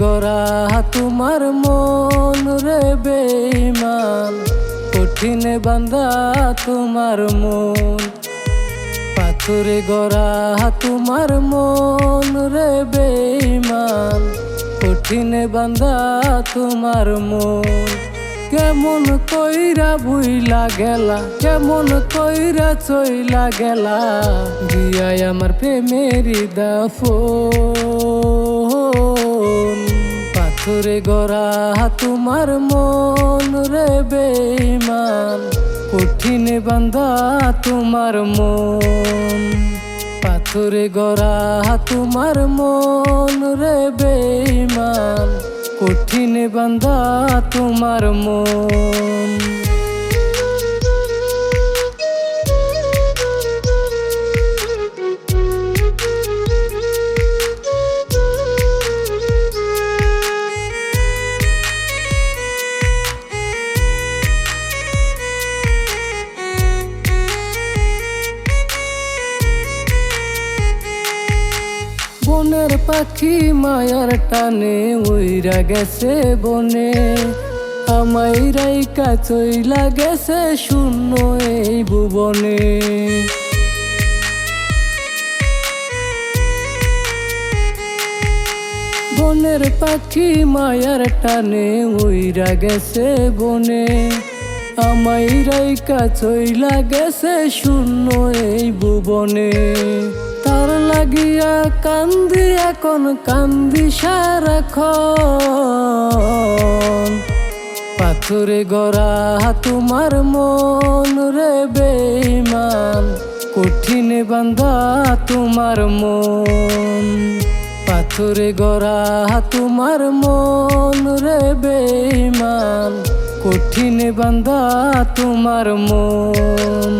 গড়া তোমার মন রে বেইমান কঠিনে বান্ধা তোমার মন। পাথরে গড়া তোমার মন রে বেইমান কঠিনে বান্ধা তোমার মন। কেমন কইরা ভুইলা গেলা, কেমন কইরা চইলা গেলা। দিয়াই আমার প্রেমেরই দাফন পাথরে গড়া তোমার মন রে বেমান কঠিন বান্ধা তোমার মন। পাথরে গড়া তোমার মন রে বেমান কঠিন বান্ধা তোমার মন। পাখি মায়ার টানে উইরা গেছে বনে। আমাই রাইকা চইলা গেছে শূন্য এই ভুবনে। বনের পাখি মায়ার টানে উইরা গেছে বনে। আমাই রাইকা চইলা গেছে শূন্য এই ভুবনে। তার লাগিয়া কান্দি এখন কান্দি সারাক্ষণ পাথরে গড়া তোমার মন রে বেইমান কঠিন বান্ধা তোমার মন। পাথরে গড়া তোমার মন রে বেইমান কঠিন বান্ধা তোমার মন।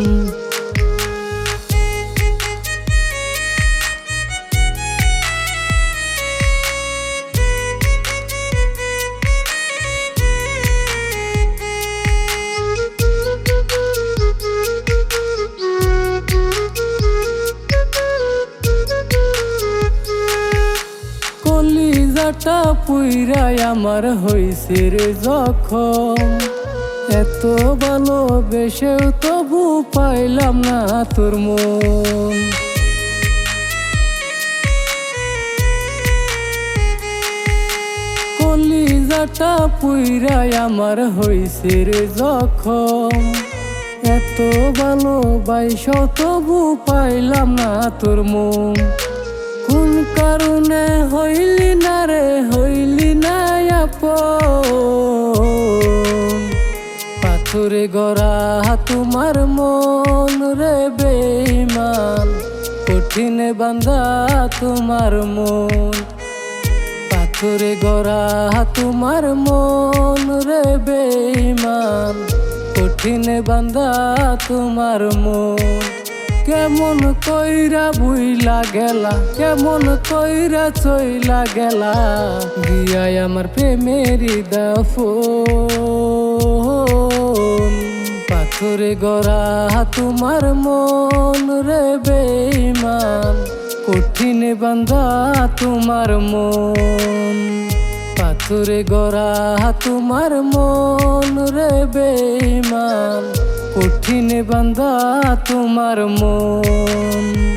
কলিজাটা পুইরাই আমার হইছে রে যখন এত ভালো ভালোবেসেও তবু পাইলাম না তোর মন। কলিজাটা পুইরাই আমার হইছে রে যখন এত ভালোবাইস তবু পাইলাম না তোর মন। কারণে হইলি না রে, হইলি না আপন। পাথরে গড়া তোমার মন রে বেইমান কঠিনে বান্ধা তোমার মন। পাথরে গড়া তোমার মন রে বেইমান কঠিনে বান্ধা তোমার মন। কেমন কইরা বুইলা গেলা, কেমন কইরা চইলা গেলা। গিয়াই আমার প্রেমেরই দাফন। পাথরে গড়া তোমার মন রে বেইমান কঠিন বান্ধা তোমার মন। পাথরে গড়া তোমার মন রে কঠিনে বান্দা তোমার মন।